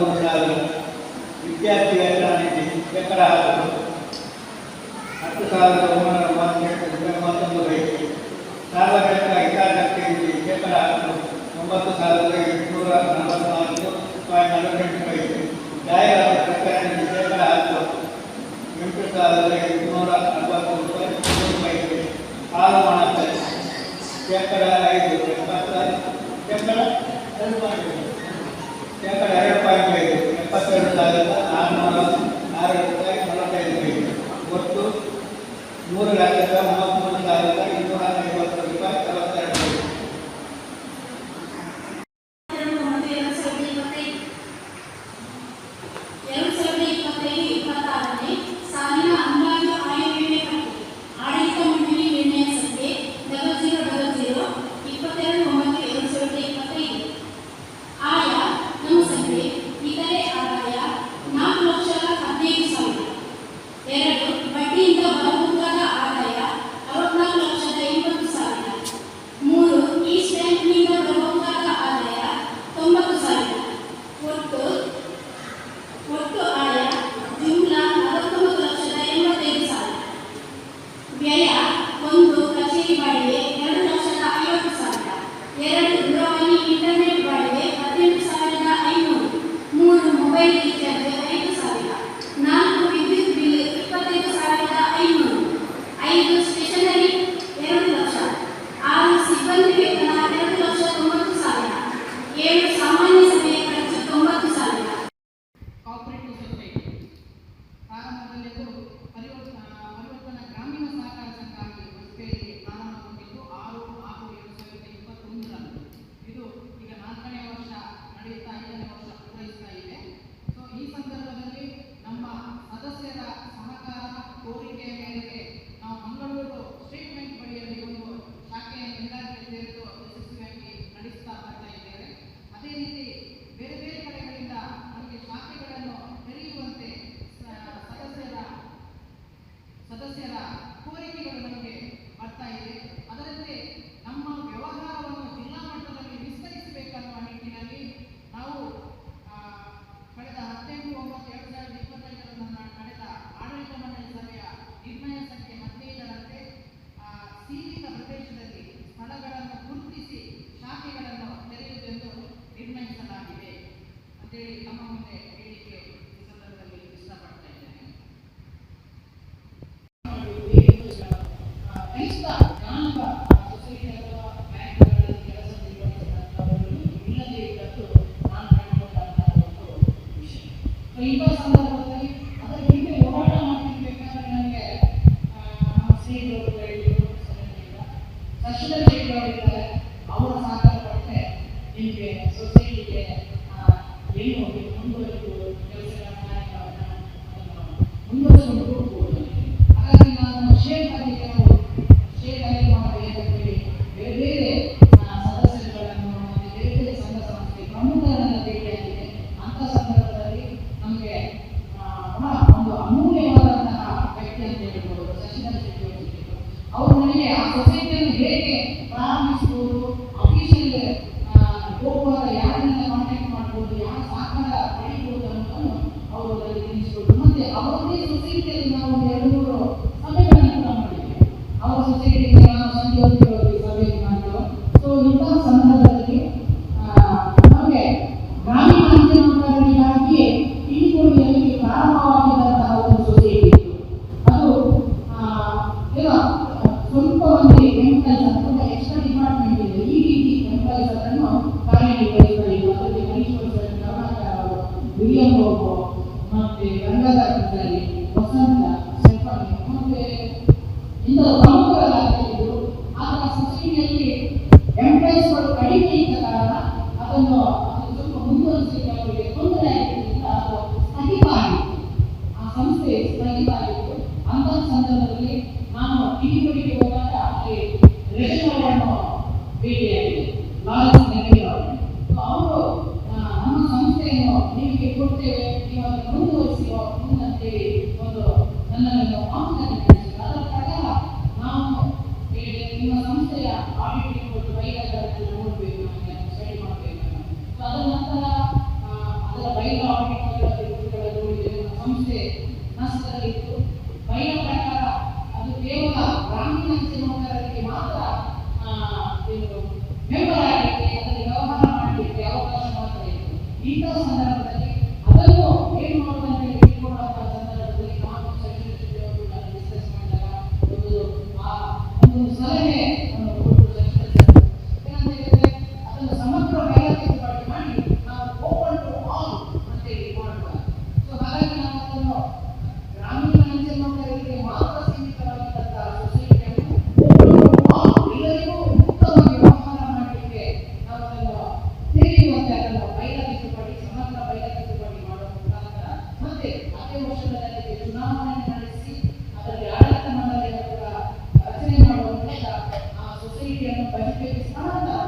ಸಂಪನ್ಮೂಲಾಗಿ ವಿದ್ಯಾರ್ಥಿಯಾದ ಎಕರ ಹಾಗೂ ಹತ್ತು ಸಾವಿರದ ಒಂಬೈನೂರ ಮೂವತ್ತೊಂದು ರೈತರು ಸಾರ್ವಜನಿಕ ಹಿತಾಸಕ್ತಿಯಲ್ಲಿ ಶೇಕಡ ಒಂಬತ್ತು ಸಾವಿರದ ಎಂಟುನೂರ ನಲವತ್ನಾಲ್ಕು ಪಾಯಿಂಟ್ ನಲವತ್ತೆಂಟು ರೈತರು ಗಾಯಗಳ ಪ್ರಕರಣದಲ್ಲಿ ಶೇಕಡ ಹತ್ತು ಎಂಟು ಸಾವಿರದ ಎಂಟುನೂರ ನಲವತ್ತೊಂದು ರೈತರು ಹಾಲು ಮಾಡ ಶೇಕಡ ಐದು ಎಂಬತ್ತ ಶೇಕಡ ಶೇಕಡ ಐದು ಎಪ್ಪತ್ತೆರಡು ಸಾವಿರದ ನಾನ್ನೂರ ಆರು ರೂಪಾಯಿ ನಲವತ್ತೈದು ಪೈಸೆ ಒಟ್ಟು ಮೂರು ಲಕ್ಷದ ಮೂವತ್ತು ಮನಸ್ಸಿನಲ್ಲಿತ್ತು ಬೈನ ಪ್ರಕಾರ ಅದು ಕೇವಲ ಗ್ರಾಮೀಣ ಜನರಿಗೆ ಮಾತ್ರ ಮೆಂಬರ್ ಆಗಲಿಕ್ಕೆ ಅದನ್ನು ವ್ಯವಹಾರ ಮಾಡಲಿಕ್ಕೆ ಅವಕಾಶ ಮಾತ್ರ ಇತ್ತು. ಇಂತಹ ಸಂದರ್ಭ ಪ್ರಕ್ರಿಯೆಯನ್ನು ಪರಿಶೀಲಿಸಿ ಸ್ಥಳಾಂತರ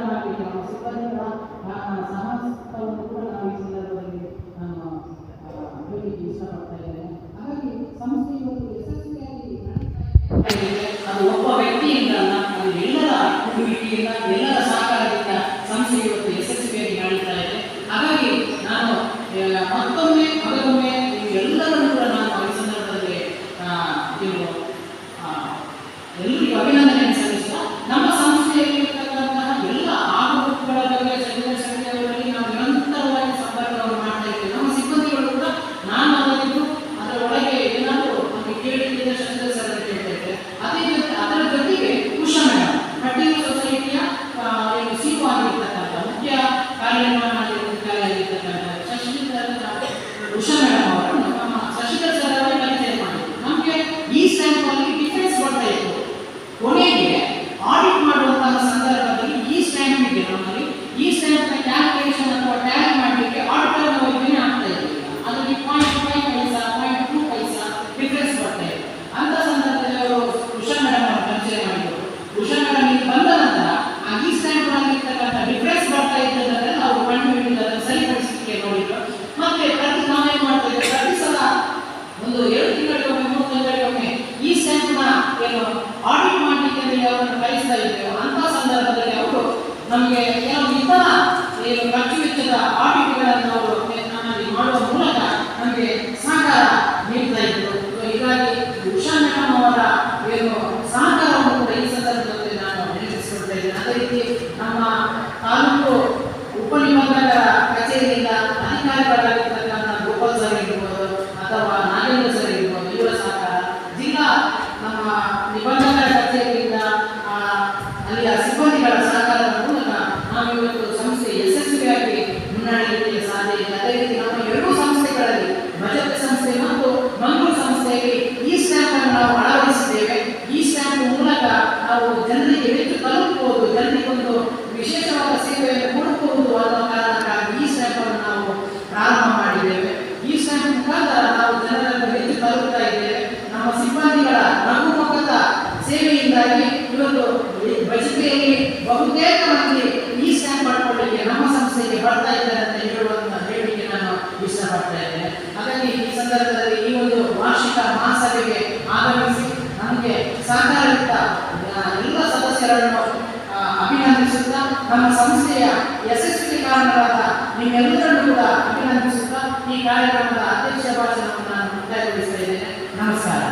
ಆ ನಮ್ಮ ಸಿಬ್ಬಂದಿಗಳ ಸಾಹಸವನ್ನು ಕೂಡ ನಾವು ಈ ಸಂದರ್ಭದಲ್ಲಿ ನಾನು ಹೇಳಲಿಕ್ಕೆ ಇಷ್ಟಪಡ್ತಾ ಇದ್ದೇನೆ. ಹಾಗಾಗಿ ಸಂಸ್ಥೆ ಯಶಸ್ವಿಯಾಗಿ ಬಹುತೇಕ ಮಂದಿ ಈ ಸ್ಟ್ಯಾಂಪ್ ಮಾಡ್ಕೊಳ್ಳಿಕ್ಕೆ ನಮ್ಮ ಸಂಸ್ಥೆಗೆ ಬರ್ತಾ ಇದ್ದಾರೆ ಅಂತ ಹೇಳುವಂತ ಹೇಳಿಕೆ ನಾನು ಇಷ್ಟಪಡ್ತಾ ಇದ್ದೇನೆ. ಹಾಗಾಗಿ ಈ ಸಂದರ್ಭದಲ್ಲಿ ಈ ಒಂದು ವಾರ್ಷಿಕ ಮಹಾಸಭೆಗೆ ಆಗಮಿಸಿ ನಮಗೆ ಸಹಕಾರವಿದ್ದ ಎಲ್ಲ ಸದಸ್ಯರನ್ನು ಅಭಿನಂದಿಸುತ್ತಾ, ನಮ್ಮ ಸಂಸ್ಥೆಯ ಯಶಸ್ವಿ ಕಾರಣರಾದ ನಿಮ್ಮೆಲ್ಲರನ್ನು ಕೂಡ ಅಭಿನಂದಿಸುತ್ತಾ ಈ ಕಾರ್ಯಕ್ರಮದ ಅಧ್ಯಕ್ಷ ಭಾಷಣವನ್ನು ನಾನು ಮುಕ್ತಾಯಗೊಳಿಸ್ತಾ ಇದ್ದೇನೆ. ನಮಸ್ಕಾರ.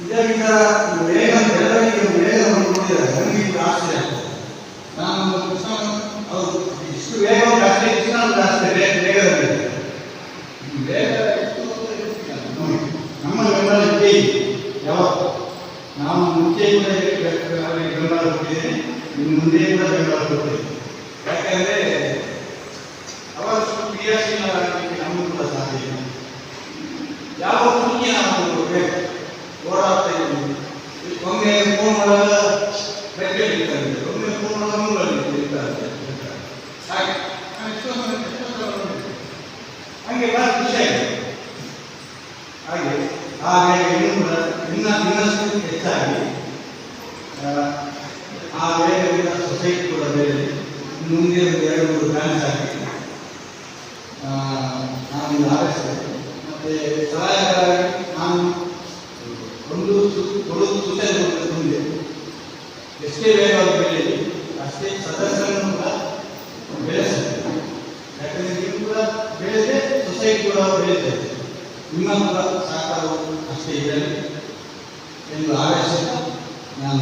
ಇದರಿಂದ ವೇಗ ಬೆಳವಣಿಗೆ ವೇಗವನ್ನು ನೋಡಿದರೆ ನನಗೆ ಆಗ್ತದೆ ನಾನು ಕೃಷ್ಣ ಅವರು ಇಷ್ಟು ವೇಗ ವೇಗ ವೇಗ ನಮ್ಮ ಇದೆ ಯಾವತ್ತು ನಾವು ಮುಂಚೆ ಕೂಡ ಇದಕ್ಕೆ ಅವರಿಗೆ ಬೆಂಬಲ ಕೊಟ್ಟಿದ್ದೇನೆ ಇನ್ನು ಮುಂದೆ ಕೂಡ ಬೆಂಬಲ ಕೊಡ್ತೇವೆ ಯಾಕಂದ್ರೆ ಅವರ ಕ್ರಿಯಾಶೀಲರಾಗಲಿಕ್ಕೆ ನಮಗೂ ಯಾವ ಪುಣ್ಯ ನಾವು ಓಡಾಡ್ತಾ ಇದ್ದೀವಿ ಒಮ್ಮೆ ಫೋನ್ ಒಳಗ ಬೆಟ್ಟೆ ಇರ್ತಾರೆ ಒಮ್ಮೆ ಫೋನ್ ಒಳಗ ಮೂಲಲ್ಲಿ ಇರ್ತಾರೆ ಹಾಗೆ. ಹಂಗೆ ಬಹಳ ಖುಷಿ ಆಗಿದೆ. ಹಾಗೆ ವೇಗ ಇನ್ನೂ ಇನ್ನ ಇನ್ನಷ್ಟು ಹೆಚ್ಚಾಗಿ ಆ, ವೇಗದಿಂದ ಸೊಸೈಟಿ ಕೂಡ ಬೇರೆ. ಮುಂದೆ ಒಂದು ಎರಡು ಮೂರು ಬ್ರಾಂಚ್ ಆ, ನಾನು ಆರಿಸಬೇಕು ಸಹಾಯಕರಾಗಿ ನಾನು ಒಂದು ಕೊಡೋದು ಸೂಚನೆ ಮುಂದೆ ಎಷ್ಟೇ ಅವರು ಬೆಳೆಯಲಿ ಅಷ್ಟೇ ಸದಸ್ಯರನ್ನು ಕೂಡ ಬೆಳೆಸಬೇಕು ಯಾಕಂದರೆ ನೀವು ಕೂಡ ಬೆಳೆದರೆ ಸೊಸೈಟಿ ಕೂಡ ಬೆಳೆಯುತ್ತದೆ ನಿಮ್ಮ ಕೂಡ ಸಹಕಾರವು ಅಷ್ಟೇ ಇರಲಿ ಎಂದು ಆಲೋಚಿಸಿ ನಾನು